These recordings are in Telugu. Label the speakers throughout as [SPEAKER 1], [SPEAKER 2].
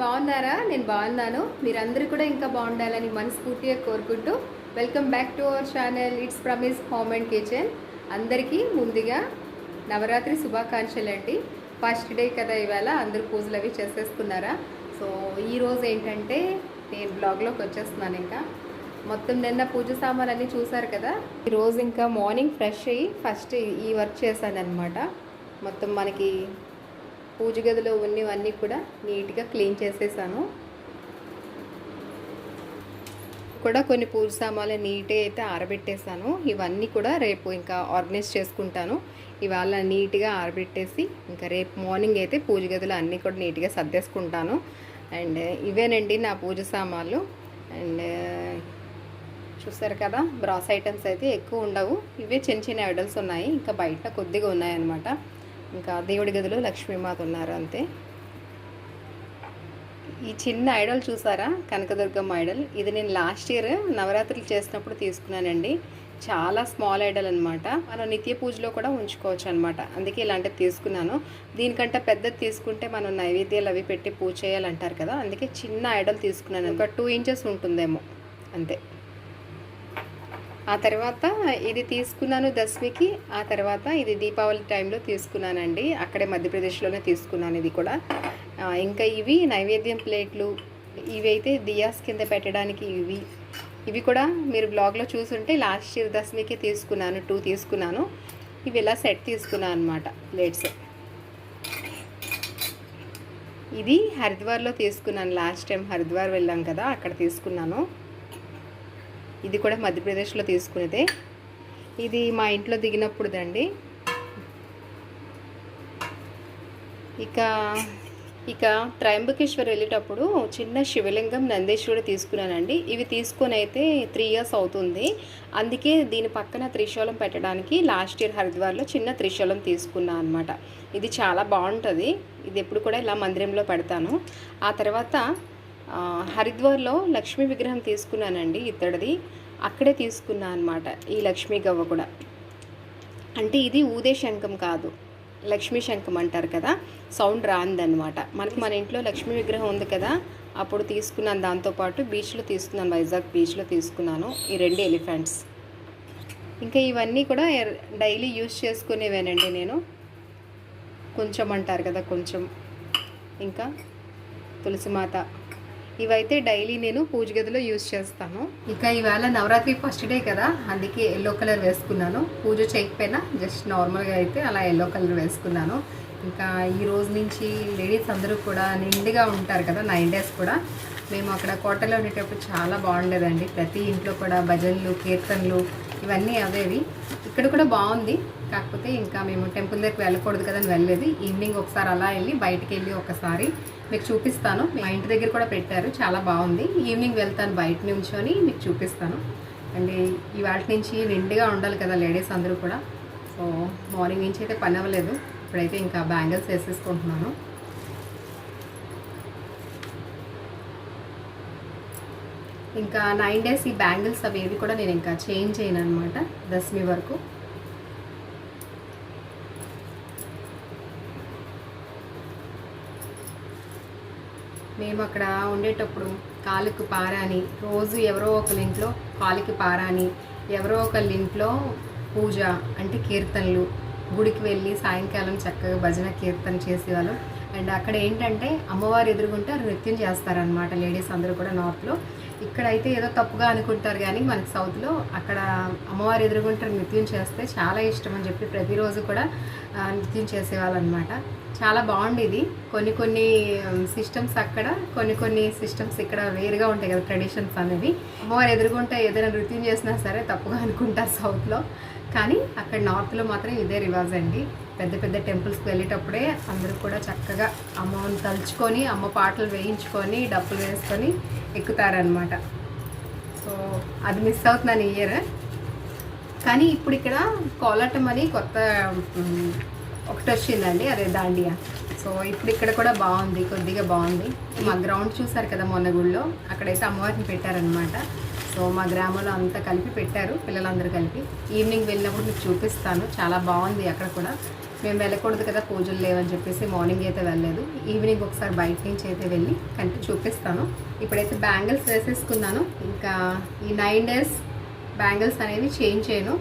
[SPEAKER 1] బాగున్నారా? నేను బాగున్నాను. మీరందరూ కూడా ఇంకా బాగుండాలని మనస్ఫూర్తిగా కోరుకుంటూ welcome back to our channel. It's promise home and kitchen అందరికీ ముందుగా నవరాత్రి శుభాకాంక్షలు అండి. ఫస్ట్ డే కదా ఇవాళ. అందరూ పూజలు అవి చేసేసుకున్నారా? సో ఈరోజు ఏంటంటే నేను బ్లాగ్లోకి వచ్చేస్తున్నాను ఇంకా. మొత్తం నిన్న పూజ సామాన్లు అన్నీ చూసారు కదా ఈరోజు ఇంకా మార్నింగ్ ఫ్రెష్ అయ్యి ఫస్ట్ ఈ వర్క్ చేశాను అనమాట మొత్తం మనకి పూజ గదిలో ఉన్నవన్నీ కూడా నీట్గా క్లీన్ చేసేసాను. కూడా కొన్ని పూజ సామాన్లు నీట్గా అయితే ఆరబెట్టేశాను ఇవన్నీ కూడా రేపు ఇంకా ఆర్గనైజ్ చేసుకుంటాను. ఇవాళ నీట్గా ఆరబెట్టేసి ఇంకా రేపు మార్నింగ్ అయితే పూజ గదిలో అన్నీ కూడా నీట్గా సర్దేసుకుంటాను. అండ్ ఇవేనండి నా పూజ సామాన్లు. అండ్ చూస్తారు కదా బ్రాస్ ఐటమ్స్ అయితే ఎక్కువ ఉండవు. ఇవే చిన్న చిన్న ఐడల్స్ ఉన్నాయి. ఇంకా బయట కొద్దిగా ఉన్నాయన్నమాట. ఇంకా దేవుడి గదిలో లక్ష్మీమాత ఉన్నారు అంతే. ఈ చిన్న ఐడల్ చూసారా? కనకదుర్గమ్మ ఐడల్. ఇది నేను లాస్ట్ ఇయర్ నవరాత్రులు చేసినప్పుడు తీసుకున్నానండి. చాలా స్మాల్ ఐడల్ అనమాట మనం నిత్య పూజలో కూడా ఉంచుకోవచ్చు అనమాట అందుకే ఇలాంటివి తీసుకున్నాను. దీనికంటే పెద్దది తీసుకుంటే మనం నైవేద్యాలు అవి పెట్టి పూజ చేయాలంటారు కదా. అందుకే చిన్న ఐడల్ తీసుకున్నాను ఒక టూ ఇంచెస్ ఉంటుందేమో. అంతే. ఆ తర్వాత ఇది తీసుకున్నాను దశమికి ఆ తర్వాత ఇది దీపావళి టైంలో తీసుకున్నానండి. అక్కడే మధ్యప్రదేశ్లోనే తీసుకున్నాను ఇది కూడా. ఇంకా ఇవి నైవేద్యం ప్లేట్లు ఇవి అయితే దియాస్ కింద పెట్టడానికి ఇవి. ఇవి కూడా మీరు బ్లాగ్లో చూసుంటే లాస్ట్ ఇయర్ దశమికి తీసుకున్నాను టూ తీసుకున్నాను. ఇవి ఇలా సెట్ తీసుకున్నాను అనమాట ప్లేట్స్. ఇది హరిద్వార్లో తీసుకున్నాను లాస్ట్ టైం హరిద్వార్ వెళ్ళాం కదా అక్కడ తీసుకున్నాను. ఇది కూడా మధ్యప్రదేశ్లో తీసుకునేదే. ఇది మా ఇంట్లో దిగినప్పుడుదండి. ఇక ఇక త్రయంబకేశ్వర్ వెళ్ళేటప్పుడు చిన్న శివలింగం నందేశ్వరుడు తీసుకున్నానండి. ఇవి తీసుకొని అయితే త్రీ ఇయర్స్ అవుతుంది. అందుకే దీని పక్కన త్రిశూలం పెట్టడానికి లాస్ట్ ఇయర్ హరిద్వార్లో చిన్న త్రిశూలం తీసుకున్నాను అనమాట ఇది చాలా బాగుంటుంది. ఇది ఎప్పుడు కూడా ఇలా మందిరంలో పెడతాను. ఆ తర్వాత హరిద్వార్లో లక్ష్మీ విగ్రహం తీసుకున్నానండి ఇత్తడిది. అక్కడే తీసుకున్నాను అనమాట ఈ లక్ష్మీ గవ్వ కూడా. అంటే ఇది ఊదే శంఖం కాదు. లక్ష్మీ శంఖం అంటారు కదా. సౌండ్ రాందనమాట మనకి మన ఇంట్లో లక్ష్మీ విగ్రహం ఉంది కదా. అప్పుడు తీసుకున్నాను. దాంతోపాటు బీచ్లో తీసుకున్నాను. వైజాగ్ బీచ్లో తీసుకున్నాను. ఈ రెండు ఎలిఫెంట్స్. ఇంకా ఇవన్నీ కూడా డైలీ యూస్ చేసుకునేవేనండి నేను. కొంచెం అంటారు కదా కొంచెం. ఇంకా తులసిమాత ఇవైతే డైలీ నేను పూజ గదిలో యూజ్ చేస్తాను. ఇక ఇవాళ నవరాత్రి ఫస్ట్ డే కదా అందుకే ఎల్లో కలర్ వేసుకున్నాను. పూజ చేయకపోయినా జస్ట్ నార్మల్గా అయితే అలా ఎల్లో కలర్ వేసుకున్నాను. ఇంకా ఈ రోజు నుంచి లేడీస్ అందరూ కూడా నిండుగా ఉంటారు కదా నైన్ డేస్ కూడా. మేము అక్కడ కోటలో ఉండేటప్పుడు చాలా బాగుండేదండి. ప్రతి ఇంట్లో కూడా భజనలు కీర్తనలు ఇవన్నీ అవేవి. ఇక్కడ కూడా బాగుంది. కాకపోతే ఇంకా మేము టెంపుల్ దగ్గరికి వెళ్ళకూడదు కదా అని వెళ్ళలేదు. ఈవినింగ్ ఒకసారి అలా వెళ్ళి బయటకు వెళ్ళి ఒకసారి మీకు చూపిస్తాను. మా ఇంటి దగ్గర కూడా పెట్టారు. చాలా బాగుంది. ఈవినింగ్ వెళ్తాను బయట నుంచొని మీకు చూపిస్తాను. అండ్ ఇవాటి నుంచి నిండుగా ఉండాలి కదా లేడీస్ అందరూ కూడా. సో మార్నింగ్ నుంచి అయితే పని అవ్వలేదు. ఇప్పుడైతే ఇంకా బ్యాంగిల్స్ వేసేసుకుంటున్నాను. ఇంకా నైన్ డేస్ ఈ బ్యాంగిల్స్ అవి ఏవి కూడా నేను ఇంకా చేంజ్ చేయను అనమాట దశమి వరకు. మేము అక్కడ ఉండేటప్పుడు కాలుకు పారాని రోజు ఎవరో ఒకరి ఇంట్లో కాలుకి పారాని ఎవరో ఒకళ్ళ ఇంట్లో పూజ అంటే కీర్తనలు గుడికి వెళ్ళి సాయంకాలం చక్కగా భజన కీర్తన చేసేవాళ్ళం. అండ్ అక్కడ ఏంటంటే అమ్మవారు ఎదురుగుంటే నృత్యం చేస్తారనమాట లేడీస్ అందరూ కూడా నార్త్లో. ఇక్కడైతే ఏదో తప్పుగా అనుకుంటారు కానీ మనకి సౌత్లో అక్కడ అమ్మవారు ఎదురుగుంటారు నృత్యం చేస్తే చాలా ఇష్టం అని చెప్పి ప్రతిరోజు కూడా నృత్యం చేసేవాళ్ళు అనమాట చాలా బాగుండేది. కొన్ని కొన్ని సిస్టమ్స్ అక్కడ కొన్ని కొన్ని సిస్టమ్స్ ఇక్కడ వేరుగా ఉంటాయి కదా ట్రెడిషన్స్ అనేవి. అమ్మవారు ఎదురుగుంటే ఏదైనా నృత్యం చేసినా సరే తప్పుగా అనుకుంటారు సౌత్లో కానీ అక్కడ నార్త్లో మాత్రం ఇదే రివాజ్ అండి. పెద్ద పెద్ద టెంపుల్స్కి వెళ్ళేటప్పుడే అందరూ కూడా చక్కగా అమ్మని తలుచుకొని అమ్మ పాటలు వేయించుకొని డప్పులు వేసుకొని ఎక్కుతారనమాట సో అది మిస్ అవుతున్నాను ఇయర్ కానీ ఇప్పుడు ఇక్కడ కోలాటం అని కొత్త ఒకటి వచ్చిందండి అదే దాండియా. సో ఇప్పుడు ఇక్కడ కూడా బాగుంది కొద్దిగా బాగుంది. మా గ్రౌండ్ చూసారు కదా మొన్న గుళ్ళో అక్కడైతే అమ్మవారిని పెట్టారనమాట సో మా గ్రామంలో అంతా కలిపి పెట్టారు పిల్లలందరూ కలిపి. ఈవినింగ్ వెళ్ళినప్పుడు మీకు చూపిస్తాను. చాలా బాగుంది అక్కడ కూడా. మేము వెళ్ళకూడదు కదా పూజలు లేవని చెప్పేసి మార్నింగ్ అయితే వెళ్ళలేదు. ఈవినింగ్ ఒకసారి బయట నుంచి అయితే వెళ్ళి కంటి చూపిస్తాను. ఇప్పుడైతే బ్యాంగిల్స్ వేసేసుకున్నాను. ఇంకా ఈ నైన్ డేస్ బ్యాంగిల్స్ అనేవి చేంజ్ చేయను.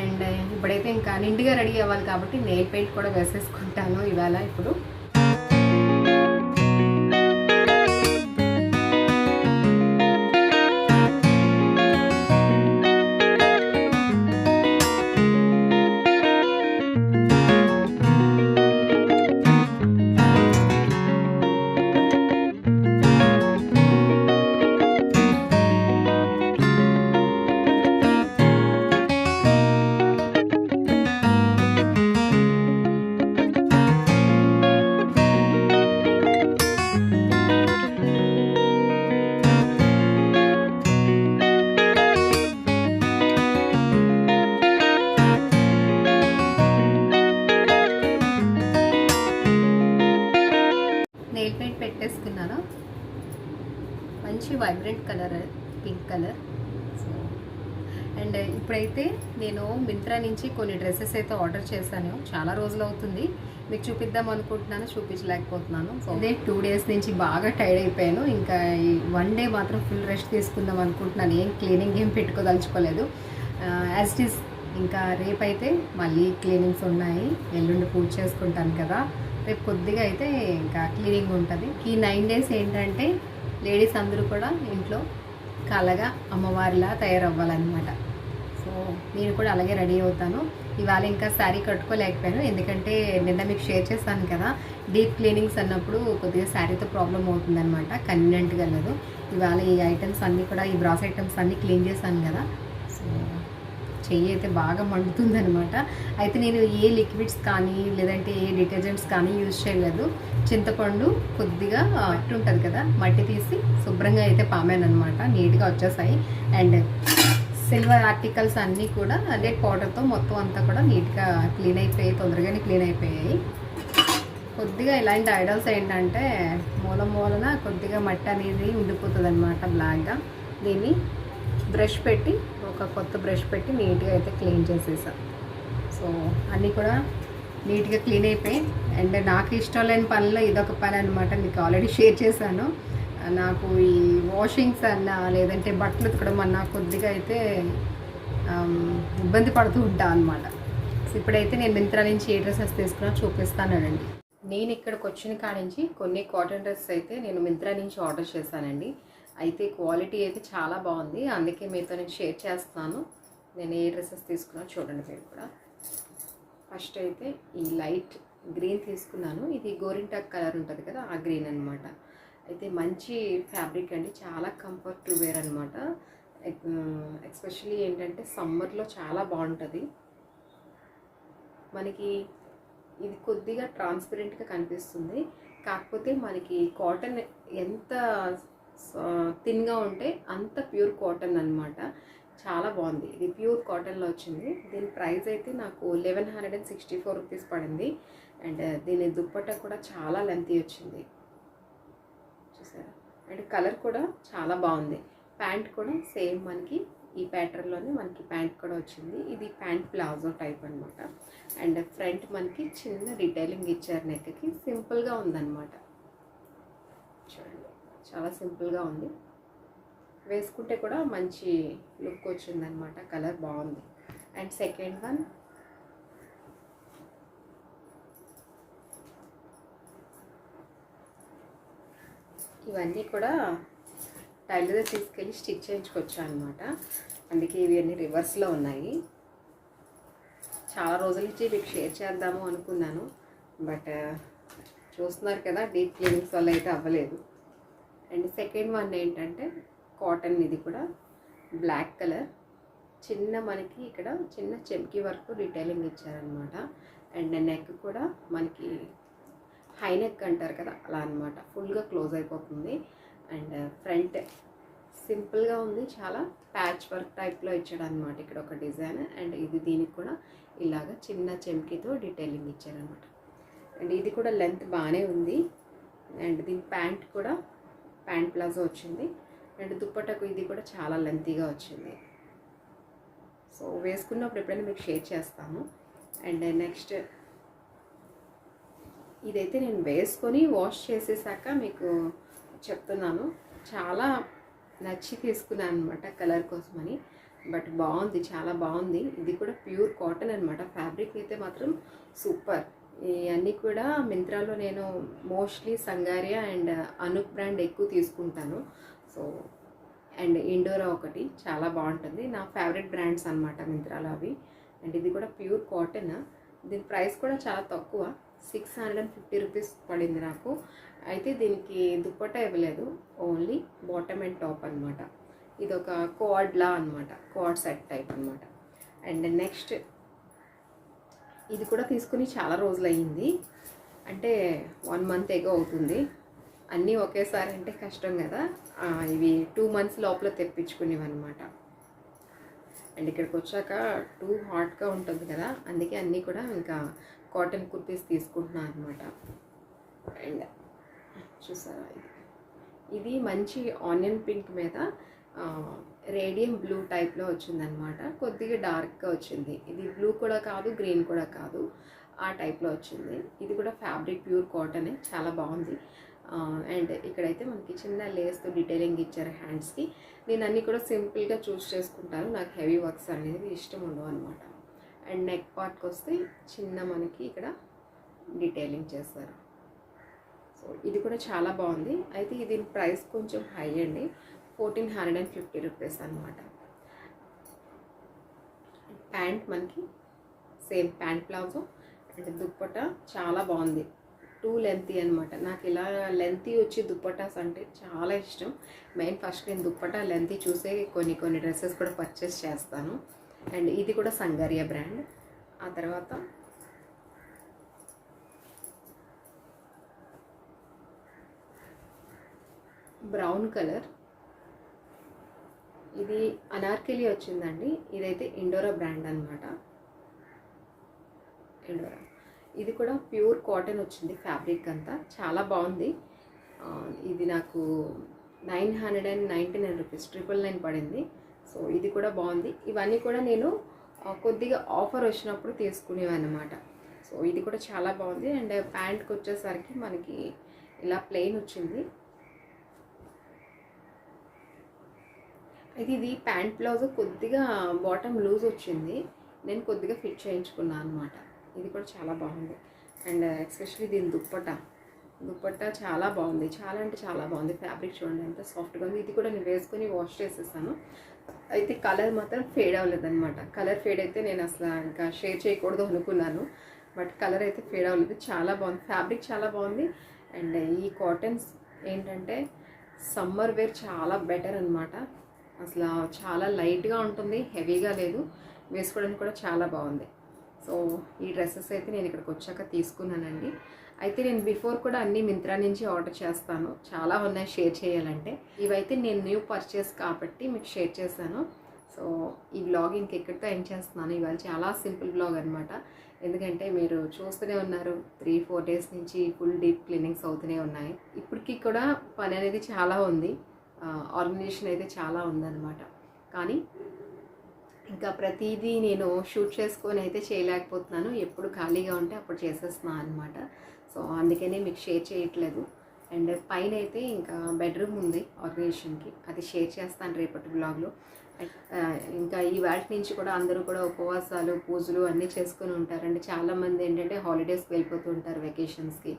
[SPEAKER 1] అండ్ ఇప్పుడైతే ఇంకా నిండుగా రెడీ అవ్వాలి కాబట్టి నెయిల్ పెయింట్ కూడా వేసేసుకుంటాను ఇవాళ ఇప్పుడు. Vibrant colour pink colour so and ఇప్పుడైతే నేను మింత్రా నుంచి కొన్ని డ్రెస్సెస్ అయితే ఆర్డర్ చేశాను. చాలా రోజులు అవుతుంది. మీకు చూపిద్దాం అనుకుంటున్నాను చూపించలేకపోతున్నాను. సో అదే టూ డేస్ నుంచి బాగా టైర్డ్ అయిపోయాను. ఇంకా ఈ వన్ డే మాత్రం ఫుల్ రెస్ట్ తీసుకుందాం అనుకుంటున్నాను. ఏం క్లీనింగ్ ఏం పెట్టుకోదలుచుకోలేదు. యాజ్ ఇట్ ఈస్ ఇంకా రేపైతే మళ్ళీ క్లీనింగ్స్ ఉన్నాయి. ఎల్లుండి పూజ చేసుకుంటాను కదా. రేపు కొద్దిగా అయితే ఇంకా క్లీనింగ్ ఉంటుంది. ఈ నైన్ డేస్ ఏంటంటే లేడీస్ అందరూ కూడా ఇంట్లో కలగా అమ్మవారిలా తయారవ్వాలన్నమాట. సో నేను కూడా అలాగే రెడీ అవుతాను. ఇవాళ ఇంకా శారీ కట్టుకోలేకపోయాను. ఎందుకంటే నిన్న మీకు షేర్ చేశాను కదా డీప్ క్లీనింగ్స్ అన్నప్పుడు కొద్దిగా శారీతో ప్రాబ్లం అవుతుందన్నమాట. కన్వీనియంట్గా లేదు. ఇవాళ ఈ ఐటమ్స్ అన్నీ కూడా ఈ బ్రాస్ ఐటమ్స్ అన్నీ క్లీన్ చేశాను కదా. చెయ్యి అయితే బాగా మండుతుందనమాట అయితే నేను ఏ లిక్విడ్స్ కానీ లేదంటే ఏ డిటర్జెంట్స్ కానీ యూజ్ చేయలేదు. చింతపండు కొద్దిగా మట్టి ఉంటుంది కదా మట్టి తీసి శుభ్రంగా అయితే పామాను అనమాట నీట్గా వచ్చేసాయి. అండ్ సిల్వర్ ఆర్టికల్స్ అన్నీ కూడా అదే పౌడర్తో మొత్తం అంతా కూడా నీట్గా క్లీన్ అయిపోయాయి తొందరగానే క్లీన్ అయిపోయాయి. కొద్దిగా ఇలాంటి ఐడల్స్ ఏంటంటే మూల మూలన కొద్దిగా మట్టి అనేది ఉండిపోతుంది అనమాట బ్లాక్గా. దీన్ని బ్రష్ పెట్టి ఒక కొత్త బ్రష్ పెట్టి నీట్గా అయితే క్లీన్ చేసేసా. సో అన్నీ కూడా నీట్గా క్లీన్ అయిపోయి అండ్ నాకు ఇష్టం లేని పనిలో ఇదొక పని అనమాట మీకు ఆల్రెడీ షేర్ చేశాను. నాకు ఈ వాషింగ్స్ అన్నా లేదంటే బట్టలు ఉతకడం అన్న కొద్దిగా అయితే ఇబ్బంది పడుతూ ఉంటాను అనమాట ఇప్పుడైతే నేను మింత్రా నుంచి ఏ డ్రెస్సెస్ తీసుకున్నా చూపిస్తానండి. నేను ఇక్కడికి వచ్చిన కాడ నుంచి కొన్ని కాటన్ డ్రెస్సెస్ అయితే నేను మింత్రా నుంచి ఆర్డర్ చేశానండి. అయితే క్వాలిటీ అయితే చాలా బాగుంది. అందుకే మీతో నేను షేర్ చేస్తాను నేను ఏ డ్రెస్సెస్ తీసుకున్నా చూడండి మీరు కూడా. ఫస్ట్ అయితే ఈ లైట్ గ్రీన్ తీసుకున్నాను. ఇది గోరింటాక్ కలర్ ఉంటుంది కదా ఆ గ్రీన్ అనమాట అయితే మంచి ఫ్యాబ్రిక్ అండి. చాలా కంఫర్ట్ టు వేర్ అనమాట ఎస్పెషలీ ఏంటంటే సమ్మర్లో చాలా బాగుంటుంది. మనకి ఇది కొద్దిగా ట్రాన్స్పరెంట్గా కనిపిస్తుంది. కాకపోతే మనకి కాటన్ ఎంత థిన్గా ఉంటే అంత ప్యూర్ కాటన్ అనమాట చాలా బాగుంది. ఇది ప్యూర్ కాటన్లో వచ్చింది. దీని ప్రైస్ అయితే నాకు eleven hundred and sixty four rupees పడింది. అండ్ దీని దుప్పట్ట కూడా చాలా లెంతీ వచ్చింది. చూసారా? అండ్ కలర్ కూడా చాలా బాగుంది. ప్యాంట్ కూడా సేమ్ మనకి ఈ ప్యాటర్న్లోనే మనకి ప్యాంట్ కూడా వచ్చింది. ఇది ప్యాంట్ ప్లాజో టైప్ అనమాట అండ్ ఫ్రంట్ మనకి చిన్న డీటెయిలింగ్ ఇచ్చారు నెక్కి. సింపుల్గా ఉందన్నమాట. చూడండి. చాలా సింపుల్గా ఉంది. వేసుకుంటే కూడా మంచి లుక్ వచ్చిందనమాట కలర్ బాగుంది. అండ్ సెకండ్ వన్ ఇవన్నీ కూడా టైలర్ తీసుకెళ్ళి స్టిచ్ చేయించుకొచ్చా అనమాట అందుకే ఇవన్నీ రివర్స్లో ఉన్నాయి. చాలా రోజుల నుంచి మీకు షేర్ చేద్దాము అనుకున్నాను. బట్ చూస్తున్నారు కదా డీప్ క్లీనింగ్స్ వల్ల అయితే అవ్వలేదు. అండ్ సెకండ్ వన్ ఏంటంటే కాటన్ ఇది కూడా. Black colour. చిన్న మనకి ఇక్కడ చిన్న చెమ్కి వర్క్ రిటైలింగ్ ఇచ్చారనమాట అండ్ నెక్ కూడా మనకి హై నెక్ అంటారు కదా అలా అనమాట ఫుల్గా క్లోజ్ అయిపోతుంది. అండ్ ఫ్రంట్ సింపుల్గా ఉంది. చాలా ప్యాచ్ వర్క్ టైప్లో ఇచ్చాడు అనమాట ఇక్కడ ఒక డిజైన్. అండ్ ఇది దీనికి కూడా ఇలాగ చిన్న చెమ్కితో డీటెయిలింగ్ ఇచ్చారనమాట అండ్ ఇది కూడా లెంత్ బాగానే ఉంది. అండ్ దీని ప్యాంట్ కూడా ప్యాంట్ ప్లాజో వచ్చింది. అండ్ దుప్పటకు ఇది కూడా చాలా లెంతీగా వచ్చింది. సో వేసుకున్నప్పుడు ఎప్పుడైనా మీకు షేర్ చేస్తాను. అండ్ నెక్స్ట్ ఇదైతే నేను వేసుకొని వాష్ చేసేసాక మీకు చెప్తున్నాను. చాలా నచ్చి తీసుకున్నాను అనమాట కలర్ కోసమని. బట్ బాగుంది చాలా బాగుంది. ఇది కూడా ప్యూర్ కాటన్ అనమాట ఫ్యాబ్రిక్ అయితే మాత్రం సూపర్. ఇవన్నీ కూడా మింత్రాలో నేను mostly Sangria and Anouk brand ఎక్కువ తీసుకుంటాను. సో అండ్ ఇండోరా ఒకటి చాలా బాగుంటుంది. నా ఫేవరెట్ బ్రాండ్స్ అనమాట మింత్రాలో అవి. అండ్ ఇది కూడా ప్యూర్ కాటన్. దీని ప్రైస్ కూడా చాలా తక్కువ. Six hundred and fifty rupees పడింది నాకు. అయితే దీనికి దుప్పట ఇవ్వలేదు. ఓన్లీ బాటమ్ అండ్ టాప్ అనమాట ఇది ఒక కోడ్లా అనమాట కోడ్ సెట్ టైప్ అనమాట అండ్ నెక్స్ట్ ఇది కూడా తీసుకుని చాలా రోజులు అయ్యింది అంటే వన్ మంత్ ఎగో అవుతుంది. అన్నీ ఒకేసారి అంటే కష్టం కదా. ఇవి టూ మంత్స్ లోపల తెప్పించుకునేవి అనమాట అండ్ ఇక్కడికి వచ్చాక టూ హాట్గా ఉంటుంది కదా. అందుకే అన్నీ కూడా ఇంకా కాటన్ కుర్తీస్ తీసుకుంటున్నాను అనమాట అండ్ చూసారా ఇది? ఇది మంచి ఆనియన్ పింక్ మీద రేడియం బ్లూ టైప్లో వచ్చిందనమాట కొద్దిగా డార్క్గా వచ్చింది. ఇది బ్లూ కూడా కాదు గ్రీన్ కూడా కాదు. ఆ టైప్లో వచ్చింది. ఇది కూడా ఫ్యాబ్రిక్ ప్యూర్ కాటనే చాలా బాగుంది. అండ్ ఇక్కడైతే మనకి చిన్న లేస్తో డీటెయిలింగ్ ఇచ్చారు హ్యాండ్స్కి నేను అన్నీ కూడా సింపుల్గా చూస్ చేసుకుంటాను. నాకు హెవీ వర్క్స్ అనేది ఇష్టం ఉండవు అనమాట అండ్ నెక్ పార్ట్కి వస్తే చిన్న మనకి ఇక్కడ డీటెయిలింగ్ చేస్తారు. సో ఇది కూడా చాలా బాగుంది. అయితే ఇది ప్రైస్ కొంచెం హై అండి. Fourteen hundred and fifty rupees అనమాట ప్యాంట్ మనకి same pant palazzo and dupatta చాలా బాగుంది. టూ లెంతీ అనమాట నాకు ఇలా లెంతీ వచ్చి దుప్పటాస్ అంటే చాలా ఇష్టం. మెయిన్ ఫస్ట్ నేను దుప్పట లెంతీ చూసే కొన్ని కొన్ని డ్రెస్సెస్ కూడా పర్చేస్ చేస్తాను. అండ్ ఇది కూడా సంగారియా బ్రాండ్. ఆ తర్వాత బ్రౌన్ కలర్. ఇది అనార్కెలి వచ్చిందండి. ఇదైతే ఇండోరా బ్రాండ్ అనమాట ఇండోరా. ఇది కూడా ప్యూర్ కాటన్ వచ్చింది ఫ్యాబ్రిక్ అంతా. చాలా బాగుంది. ఇది నాకు nine hundred and ninety nine rupees triple nine పడింది. సో ఇది కూడా బాగుంది. ఇవన్నీ కూడా నేను కొద్దిగా ఆఫర్ వచ్చినప్పుడు తీసుకునేవన్నమాట. సో ఇది కూడా చాలా బాగుంది. అండ్ ప్యాంట్కి వచ్చేసరికి మనకి ఇలా ప్లెయిన్ వచ్చింది. అయితే ఇది ప్యాంట్ బ్లౌజ్ కొద్దిగా బాటమ్ లూజ్ వచ్చింది. నేను కొద్దిగా ఫిట్ చేయించుకున్నాను అనమాట ఇది కూడా చాలా బాగుంది. అండ్ ఎస్పెషలీ దీని దుప్పట. దుప్పట చాలా బాగుంది. చాలా అంటే చాలా బాగుంది. ఫ్యాబ్రిక్ చూడండి ఎంత సాఫ్ట్గా ఉంది. ఇది కూడా నేను వేసుకొని వాష్ చేసేసాను. అయితే కలర్ మాత్రం ఫేడ్ అవ్వలేదన్నమాట కలర్ ఫేడ్ అయితే నేను అసలు ఇంకా షేర్ చేయకూడదు అనుకున్నాను. బట్ కలర్ అయితే ఫేడ్ అవ్వలేదు. చాలా బాగుంది. ఫ్యాబ్రిక్ చాలా బాగుంది. అండ్ ఈ కాటన్స్ ఏంటంటే సమ్మర్ వేర్ చాలా బెటర్ అనమాట అసలు చాలా లైట్గా ఉంటుంది హెవీగా లేదు. వేసుకోవడానికి కూడా చాలా బాగుంది. సో ఈ డ్రెస్సెస్ అయితే నేను ఇక్కడికి వచ్చాక తీసుకున్నానండి. అయితే నేను బిఫోర్ కూడా అన్ని మింత్రా నుంచి ఆర్డర్ చేస్తాను. చాలా ఉన్నాయి షేర్ చేయాలంటే. ఇవైతే నేను న్యూ పర్చేస్ కాబట్టి మీకు షేర్ చేశాను. సో ఈ బ్లాగ్ ఇంకెక్కడితో ఎండ్ చేస్తున్నాను. ఇవాళ చాలా సింపుల్ బ్లాగ్ అనమాట ఎందుకంటే మీరు చూస్తూనే ఉన్నారు త్రీ ఫోర్ డేస్ నుంచి ఫుల్ డీప్ క్లీనింగ్స్ అవుతూనే ఉన్నాయి. ఇప్పటికీ కూడా పని అనేది చాలా ఉంది. ఆర్గనైజేషన్ అయితే చాలా ఉందన్నమాట. కానీ ఇంకా ప్రతిదీ నేను షూట్ చేసుకొని అయితే చేయలేకపోతున్నాను. ఎప్పుడు ఖాళీగా ఉంటే అప్పుడు చేసేస్తున్నాను అనమాట సో అందుకనే మీకు షేర్ చేయట్లేదు. అండ్ పైన అయితే ఇంకా బెడ్రూమ్ ఉంది ఆర్గనైజేషన్కి. అది షేర్ చేస్తాను రేపటి బ్లాగ్లో ఇంకా ఈ వాటి నుంచి కూడా అందరూ కూడా ఉపవాసాలు పూజలు అన్నీ చేసుకొని ఉంటారండి. చాలామంది ఏంటంటే హాలిడేస్కి వెళ్ళిపోతూ ఉంటారు వెకేషన్స్కి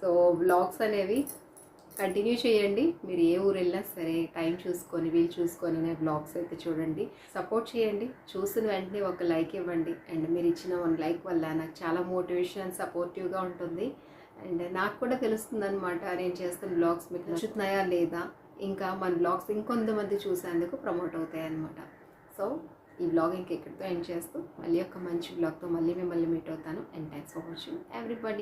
[SPEAKER 1] సో బ్లాగ్స్ అనేవి కంటిన్యూ చేయండి. మీరు ఏ ఊరు వెళ్ళినా సరే టైం చూసుకొని వీలు చూసుకొని నా బ్లాగ్స్ అయితే చూడండి. సపోర్ట్ చేయండి. చూసిన వెంటనే ఒక లైక్ ఇవ్వండి. అండ్ మీరు ఇచ్చిన వన్ లైక్ వల్ల నాకు చాలా మోటివేషన్ అండ్ సపోర్టివ్గా ఉంటుంది. అండ్ నాకు కూడా తెలుస్తుంది అనమాట నేను చేస్తున్న బ్లాగ్స్ మీకు నచ్చుతున్నాయా లేదా? ఇంకా మన బ్లాగ్స్ ఇంకొంతమంది చూసేందుకు ప్రమోట్ అవుతాయి అనమాట సో ఈ బ్లాగ్ ఇంకెక్కడితో ఎండ్ చేస్తూ మళ్ళీ ఒక మంచి బ్లాగ్తో మళ్ళీ మిమ్మల్ని మీట్ అవుతాను. And thanks for watching everybody.